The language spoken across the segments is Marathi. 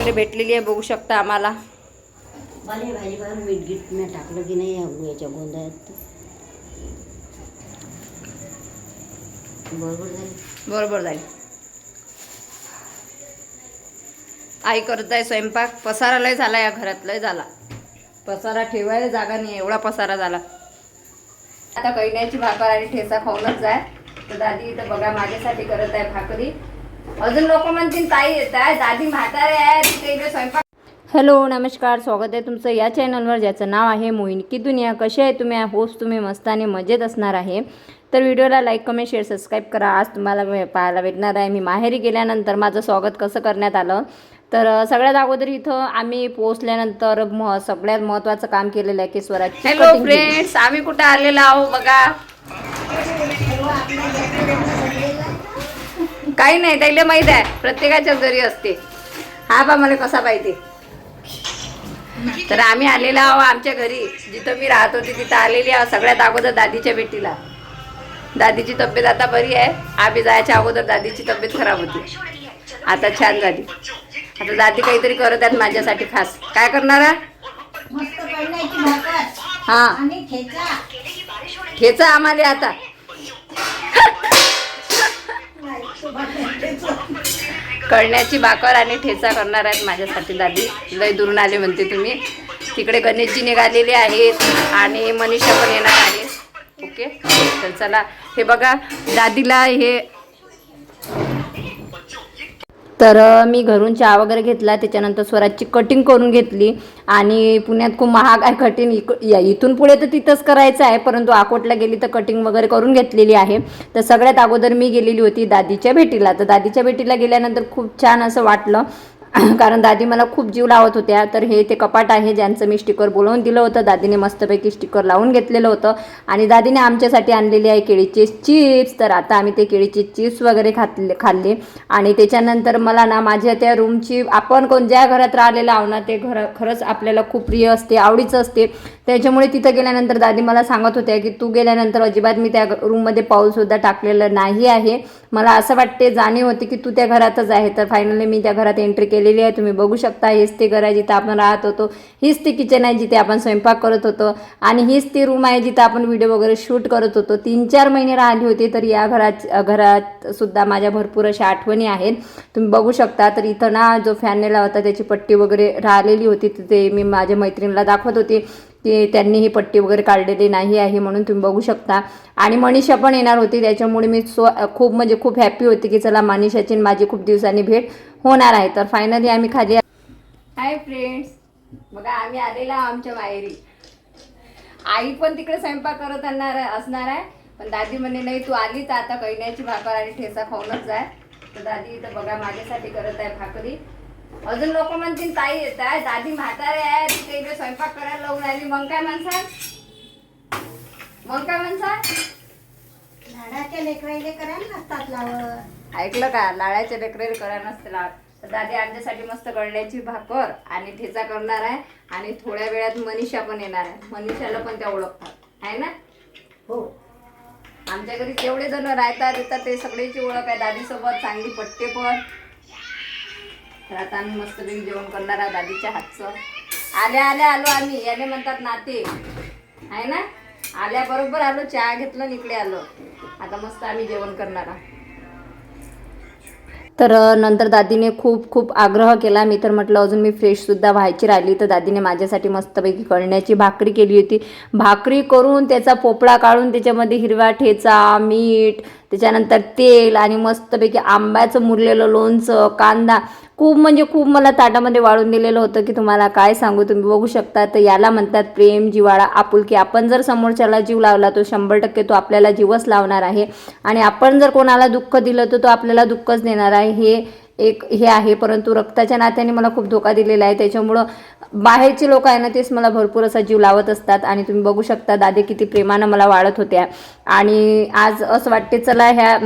भेटलेली आहे बघू शकता आम्हाला. पाले मीठ मी टाकलं की नाही या- याच्या गोंधळात? बरोबर झाली. बरोबर आई करत आहे स्वयंपाक? पसारा लय झाला या घरात लय झाला. पसारा ठेवायला जागा नाही एवढा पसारा झाला. आता कैण्याची भाकर आणि ठेचा खाऊनच जाय. तर दादी इथं बघा माझ्यासाठी करत आहे भाकरी. अजून लोक म्हणतील ताई येत आहे दादी म्हातारे आहे तिथे इथे स्वयंपाक हॅलो नमस्कार स्वागत आहे तुमचं या चॅनलवर ज्याचं नाव आहे मोहिनी की दुनिया. कशी आहे तुम्ही? होस्ट तुम्ही मस्त आणि मजेत असणार आहे. तर व्हिडिओला लाईक कमेंट शेअर सबस्क्राईब करा. आज तुम्हाला पाहायला भेटणार आहे. मी माहेरी गेल्यानंतर माझं स्वागत कसं करण्यात आलं? तर सगळ्यात अगोदर इथं आम्ही पोहोचल्यानंतर म सगळ्यात महत्त्वाचं काम केलेलं आहे की स्वराची हॅलो फ्रेंड्स आम्ही कुठं आलेलो आहो बघा. काही नाही त्याला माहीत आहे. प्रत्येकाच्या घरी असते. हा बा मला कसा पाहिजे. तर आम्ही आलेलो आहो आमच्या घरी. जिथं मी राहत होती तिथं आलेली आहो सगळ्यात अगोदर दादीच्या भेटीला. दादीची तब्येत आता बरी आहे. आम्ही जायच्या अगोदर दादीची तब्येत खराब होती. आता छान झाली. आता दादी काहीतरी करत आहेत माझ्यासाठी खास. काय करणार हा. ठेचा आम्हाला आता. कळण्याची बाकर आणि ठेचा करणार आहेत माझ्यासाठी दादी. लय दुरून आले म्हणते तुम्ही. तिकडे गणेशजी निघालेले आहेत आणि मनीषा पण येणार आहे. ओके? तर चला हे बघा दादीला हे तर मी घरून चहा वगैरे घेतला. त्याच्यानंतर स्वराजची कटिंग करून घेतली. आणि पुण्यात खूप महाग आहे कटिंग इक या इथून पुढे तर तिथंच करायचं आहे. परंतु अकोटला गेली तर कटिंग वगैरे करून घेतलेली आहे. तर सगळ्यात अगोदर मी गेलेली होती दादीच्या भेटीला. तर दादीच्या भेटीला गेल्यानंतर खूप छान असं वाटलं. कारण दादी मला खूप जीव लावत होत्या. तर हे ते कपाट आहे ज्यांचं मी स्टिकर बोलवून दिलं होतं. दादीने मस्तपैकी स्टिकर लावून घेतलेलं होतं. आणि दादीने आमच्यासाठी आणलेली आहे केळीचे चिप्स. तर आता आम्ही ते केळीचे चिप्स वगैरे खातले खाल्ले. आणि त्याच्यानंतर मला ना माझ्या त्या रूमची आपण कोण ज्या घरात राहिलेलं आहो ना ते घर खरंच आपल्याला खूप प्रिय असते आवडीचं असते. त्याच्यामुळे तिथं गेल्यानंतर दादी मला सांगत होत्या की तू गेल्यानंतर अजिबात मी त्या रूममध्ये पाऊलसुद्धा टाकलेलं नाही आहे. मला असं वाटते जाणीव होती की तू त्या घरातच आहे. तर फायनली मी त्या घरात एंट्री केली. केलेली आहे. तुम्ही बघू शकता हेच ते घर आहे जिथं आपण राहत होतो. हीच ती किचन आहे जिथे आपण स्वयंपाक करत होतो. आणि हीच ती रूम आहे जिथं आपण व्हिडिओ वगैरे शूट करत होतो. तीन चार महिने राहिली होती तर या घरात घरात सुद्धा माझ्या भरपूर अशा आठवणी आहेत. तुम्ही बघू शकता तर इथं ना जो फॅन नेला होता त्याची पट्टी वगैरे राहिलेली होती. तिथे मी माझ्या मैत्रिणीला दाखवत होते. की त्यांनी ही पट्टी वगैरे काढलेली नाही आहे म्हणून तुम्ही बघू शकता. आणि मनीषा पण येणार होती त्याच्यामुळे मी सो खूप म्हणजे खूप हॅप्पी होती की चला मनीषाची माझी खूप दिवसांनी भेट होणार आहे. तर फायनली आम्ही खाली हाय फ्रेंड्स बघा आम्ही आलेला आमच्या माहेरी. आई पण तिकडे स्वयंपाक करत आणणार असणार आहे. पण दादी म्हणे नाही तू आली तर आता कैण्याची भाकर आणि ठेचा खाऊनच जाय तर दादी इथं बघा माझ्यासाठी करत आहे भाकरी. अजून लोक म्हणतील ताई येत आहे दादी म्हातारे आहे तिथे इथे स्वयंपाक करायला लावून आली मग काय म्हणसाल मग काय म्हणसाल झाडाच्या लेकराईले करायला नसतात लावत. ऐकलं का? लाळ्याच्या लेकरेल करा नसते लाड तर दादी आमच्यासाठी मस्त गळण्याची भाकर आणि ठेचा करणार आहे आणि थोड्या वेळात मनीषा पण येणार आहे. मनीषाला पण त्या ओळखतात. आहे ना? हो. आमच्या घरी जेवढे जण राहतात येतात ते सगळ्याची ओळख आहे. दादीसोबत चांगली पट्टे पण. तर आता आम्ही मस्तपैकी जेवण करणार आहोत दादीच्या हातचं. आल्या आल्या आलो आम्ही. याने म्हणतात नाते. आहे ना? आल्याबरोबर आलो चहा घेतलं आणि इकडे आलो. आता मस्त आम्ही जेवण करणार आहोत. तर नंतर दादीने खूप खूप आग्रह केला. मी तर म्हटलं अजून मी फ्रेशसुद्धा व्हायची राहिली. तर दादीने माझ्यासाठी मस्तपैकी कळण्याची भाकरी केली होती. भाकरी करून त्याचा पोपळा काढून त्याच्यामध्ये हिरवा ठेचा मीठ त्याच्यानंतर तेल आणि मस्तपैकी आंब्याचं मुरलेलं लोणचं कांदा खूप म्हणजे खूप मला ताटामध्ये वाळून दिलेलं होतं की तुम्हाला काय सांगू तुम्ही बघू शकता. तर याला म्हणतात प्रेम जिवाळा आपुलकी आपण जर समोरच्याला जीव लावला तो शंभर टक्के तो आपल्याला जीवच लावणार आहे. आणि आपण जर कोणाला दुःख दिलं तर तो आपल्याला दुःखच देणार आहे. हे एक हे आहे परंतु रक्ताच्या नात्याने मला खूप धोका दिलेला आहे. त्याच्यामुळं बाहेरचे लोक आहे ना तेच मला भरपूर असा जीव लावत असतात. आणि तुम्ही बघू शकता दादे किती प्रेमानं मला वाढत होत्या. आणि आज असं वाटते चला ह्या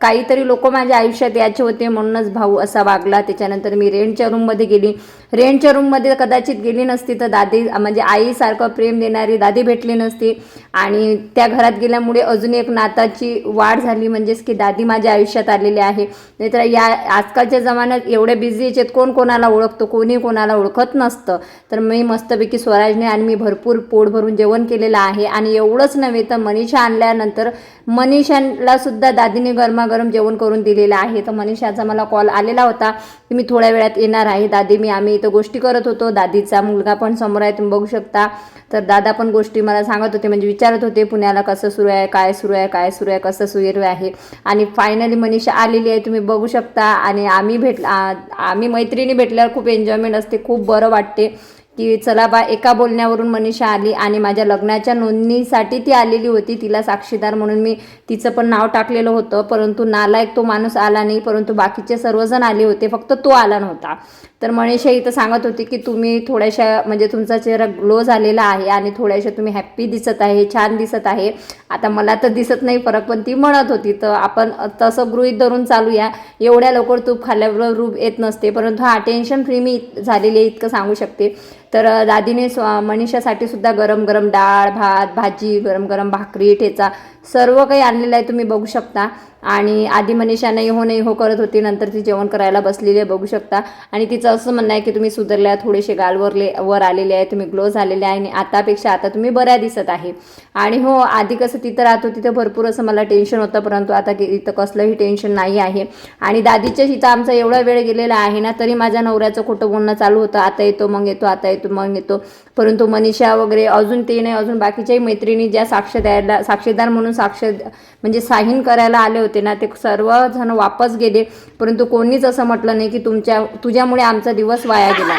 काहीतरी लोक माझ्या आयुष्यात यायचे होते म्हणूनच भाऊ असा वागला. त्याच्यानंतर मी रेंटच्या रूममध्ये गेली. रेंटच्या रूममध्ये कदाचित गेली नसती तर दादी म्हणजे आईसारखं प्रेम देणारी दादी भेटली नसती. आणि त्या घरात गेल्यामुळे अजून एक नाताची वाढ झाली म्हणजेच की दादी माझ्या आयुष्यात आलेली आहे. नाहीतर या आजकालच्या जमान्यात एवढे बिझी याच्यात कोण कोणाला ओळखतो कोणी कोणाला ओळखत नसतं. तर मी मस्तपैकी स्वराजने आणि मी भरपूर पोट भरून जेवण केलेलं आहे. आणि एवढंच नव्हे तर मनीषा आणल्यानंतर मनीषाला सुद्धा दादीने गरमागरम जेवण करून दिलेलं आहे. तर मनीषाचा मला कॉल आलेला होता की मी थोड्या वेळात येणार आहे. दादी मी आम्ही इथं गोष्टी करत होतो. दादीचा मुलगा पण समोर आहे तुम्ही बघू शकता. तर दादा पण गोष्टी मला सांगत होते म्हणजे विचारत होते पुण्याला कसं सुरू आहे काय सुरू आहे काय सुरू आहे कसं सुरू आहे. आणि फायनली मनीषा आलेली आहे तुम्ही बघू शकता. आणि आम्ही भेट आम्ही मैत्रिणी भेटल्यावर खूप एन्जॉयमेंट असते खूप बरं वाटते. की चला बा एका बोलण्यावरून मनीषा आली आणि माझ्या लग्नाच्या नोंदणीसाठी ती आलेली होती तिला साक्षीदार म्हणून मी तिचं पण नाव टाकलेलं होतं. परंतु नालायक तो माणूस आला नाही परंतु बाकीचे सर्वजण आले होते फक्त तो आला नव्हता. तर मनीषा इथं सांगत होती की तुम्ही थोड्याशा म्हणजे तुमचा चेहरा ग्लो झालेला आहे आणि थोड्याशा तुम्ही हॅप्पी दिसत आहे छान दिसत आहे. आता मला तर दिसत नाही फरक पण ती म्हणत होती तर आपण तसं गृहीत धरून चालूया. एवढ्या लवकर तूप खाल्ल्यावर रूप येत नसते परंतु हा टेन्शन फ्री मी झालेली आहे इतकं सांगू शकते. तर दादीने स्व मनीषासाठी सुद्धा गरम गरम डाळ भात भाजी गरम गरम भाकरी ठेचा सर्व काही आणलेलं आहे तुम्ही बघू शकता. आणि आधी मनीषा नाही हो नाही हो करत होती नंतर ती जेवण करायला बसलेली आहे बघू शकता. आणि तिचं असं म्हणणं आहे की तुम्ही सुधारल्या थोडेसे गालवरले वर आलेले आहे तुम्ही ग्लो झालेले आहे आणि आतापेक्षा आता तुम्ही बऱ्या दिसत आहे. आणि हो आधी कसं तिथं राहत होती तर भरपूर असं मला टेन्शन होतं परंतु आता की इथं कसलंही टेन्शन नाही आहे. आणि दादीच्या तिथं आमचा एवढा वेळ गेलेला आहे ना तरी माझ्या नवऱ्याचं खोटं बोलणं चालू होतं. आता येतो मग येतो आता येतो मग येतो. परंतु मनीषा वगैरे अजून ते नाही अजून बाकीच्याही मैत्रिणी ज्या साक्ष द्यायला साक्षीदार म्हणून साक्ष म्हणजे साहीन करायला आले होते ना ते सर्वजण वापस गेले. परंतु कोणीच असं म्हटलं नाही की तुमच्या तुझ्यामुळे आम आमचा दिवस वाया गेला.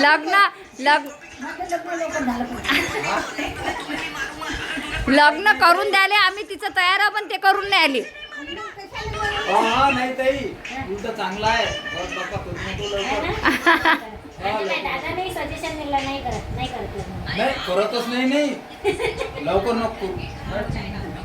लग्न लग्न. लग्न करून द्याले आम्ही तिचं तयार पण ते करून नाही आली. हा नाही ताई. उलट चांगला आहे. बस बाप्पा करू नको लवकर. दादा नाही सजेशन दिलं नाही करत नाही करत. नाही करतच नाही नाही लवकर नको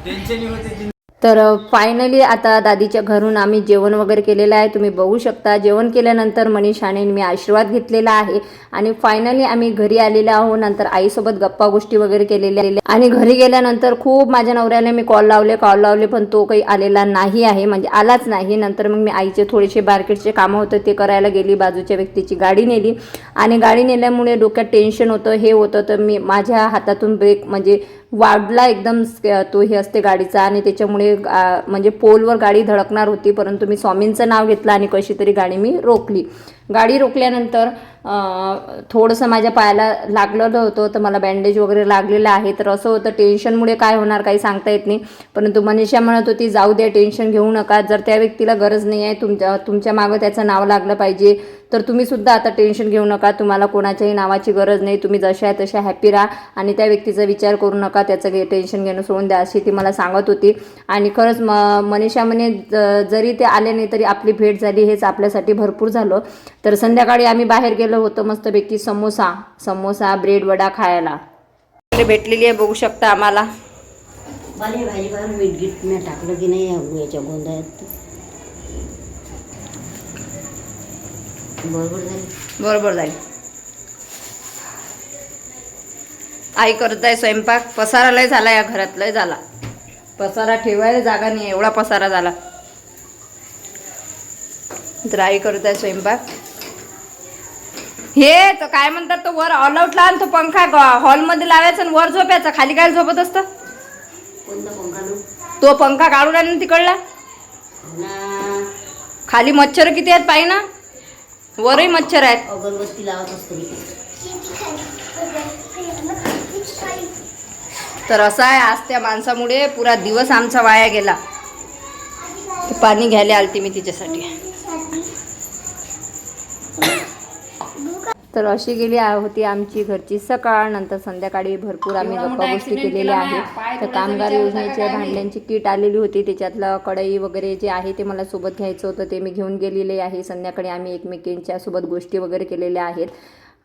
टेन्शन होते. तर फायनली आता दादीच्या घरून आम्ही जेवण वगैरे केलेलं आहे. तुम्ही बघू शकता जेवण केल्यानंतर मनीषाने मी आशीर्वाद घेतलेला आहे. आणि फायनली आम्ही घरी आलेलो आहो नंतर आईसोबत गप्पा गोष्टी वगैरे केलेल्या आणि घरी गेल्यानंतर खूप माझ्या नवऱ्याला मी कॉल लावले कॉल लावले पण तो काही आलेला नाही आहे. म्हणजे आलाच नाही. नंतर मग मी आईचे थोडेसे मार्केटचे कामं होतं ते करायला गेली. बाजूच्या व्यक्तीची गाडी नेली. आणि गाडी नेल्यामुळे डोक्यात टेन्शन होतं हे होतं. तर मी माझ्या हातातून ब्रेक म्हणजे वाढला एकदम तो हे असते गाडीचा आणि त्याच्यामुळे म्हणजे पोलवर गाडी धडकणार होती परंतु मी स्वामींचं नाव घेतलं आणि कशी तरी गाडी मी रोखली. गाडी रोखल्यानंतर थोडंसं माझ्या पायाला लागलेलं होतं तर मला बँडेज वगैरे लागलेलं आहे. तर असं होतं टेन्शनमुळे काय होणार काही सांगता येत नाही. परंतु मनीषा म्हणत होती जाऊ द्या टेन्शन घेऊ नका. जर त्या व्यक्तीला गरज नाही आहे तुमच्या तुमच्या मागं त्याचं नाव लागलं पाहिजे तर तुम्ही सुद्धा आता टेन्शन घेऊ नका. तुम्हाला कोणाच्याही नावाची गरज नाही. तुम्ही जशा आहे तशा हॅपी राहा आणि त्या व्यक्तीचा विचार करू नका. त्याचं घे टेन्शन घेणं सोडून द्या अशी ती मला सांगत होती. आणि खरंच म मनीषा म्हणे ज- जरी ते आले नाही तरी आपली भेट झाली हेच आपल्यासाठी भरपूर झालं. तर संध्याकाळी आम्ही बाहेर गेलो होतो मस्तपैकी समोसा समोसा ब्रेड वडा खायला. भेटलेली आहे बघू शकता आम्हाला. मीठ मी टाकलं की नाही या- याच्या गोंधळात? बरोबर झाली. बरोबर जाईल आई करत आहे स्वयंपाक. पसारा लय झाला या घरात लय झाला. पसारा ठेवायला जागा नाही एवढा पसारा झाला. तर आई करत आहे स्वयंपाक. हे तर काय म्हणतात तो वर ऑल आउट लावून तो पंखा हॉलमध्ये लावायचा आणि वर झोपायचा. खाली काय झोपत असतं? तो पंखा काढून ना तिकडला. खाली मच्छर किती आहेत पाहि ना? वरही मच्छर आहेत. अगरबत्ती लावत असतो मी. तर असं आहे आज त्या माणसामुळे पुरा दिवस आमचा वाया गेला. ते पाणी घ्यायला आलती मी तिच्यासाठी. तर अशी गेली होती आमची घरची सकाळ नंतर संध्याकाळी भरपूर आम्ही गप्पा गोष्टी केलेल्या आहेत. तर कामगार योजनेच्या भांड्यांची किट आलेली होती. त्याच्यातलं कढई वगैरे जे आहे ते मला सोबत घ्यायचं होतं. ते मी घेऊन गेलेले आहे. संध्याकाळी आम्ही एकमेकींच्या सोबत गोष्टी वगैरे केलेल्या आहेत.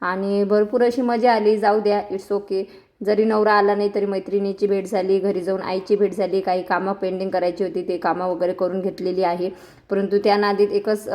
आणि भरपूर अशी मजा आली. जाऊ द्या इट्स ओके जरी नवरा आला नाही तरी मैत्रिणीची भेट झाली. घरी जाऊन आईची भेट झाली. काही कामं पेंडिंग करायची होती ते कामं वगैरे करून घेतलेली आहे. परंतु त्या नादीत एकच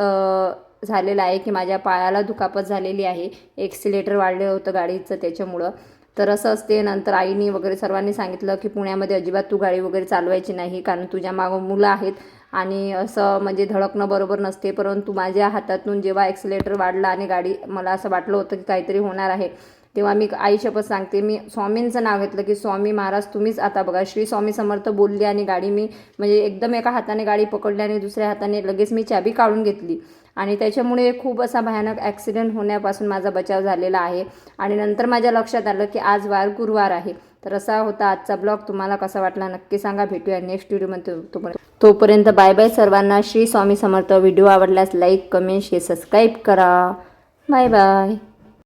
झालेलं आहे की माझ्या पायाला दुखापत झालेली आहे. एक्सिलेटर वाढलं होतं गाडीचं त्याच्यामुळं. तर असं असते नंतर आईनी वगैरे सर्वांनी सांगितलं की पुण्यामध्ये अजिबात तू गाडी वगैरे चालवायची नाही कारण तुझ्या मागं मुलं आहेत. आणि असं म्हणजे धडकणं बरोबर नसते परंतु माझ्या हातातून जेव्हा ॲक्सिलेटर वाढला आणि गाडी मला असं वाटलं होतं की काहीतरी होणार आहे. तेव्हा मी आई शपथ सांगते. मी स्वामींचं नाव घेतलं की स्वामी महाराज तुम्हीच आता बघा. श्री स्वामी समर्थ बोलले आणि गाडी मी म्हणजे एकदम एका हाताने गाडी पकडली आणि दुसऱ्या हाताने लगेच मी चाबी काढून घेतली. आणि त्याच्यामुळे खूप असा भयानक ॲक्सिडेंट होण्यापासून माझा बचाव झालेला आहे. आणि नंतर माझ्या लक्षात आलं की आज वार गुरुवार आहे. तर असा होता आजचा ब्लॉग. तुम्हाला कसा वाटला नक्की सांगा. भेटूया नेक्स्ट व्हिडिओमध्ये तोपर्यंत. तोपर्यंत बाय बाय सर्वांना. श्री स्वामी समर्थ. व्हिडिओ आवडल्यास लाईक कमेंट शेअर सबस्क्राईब करा. Bye bye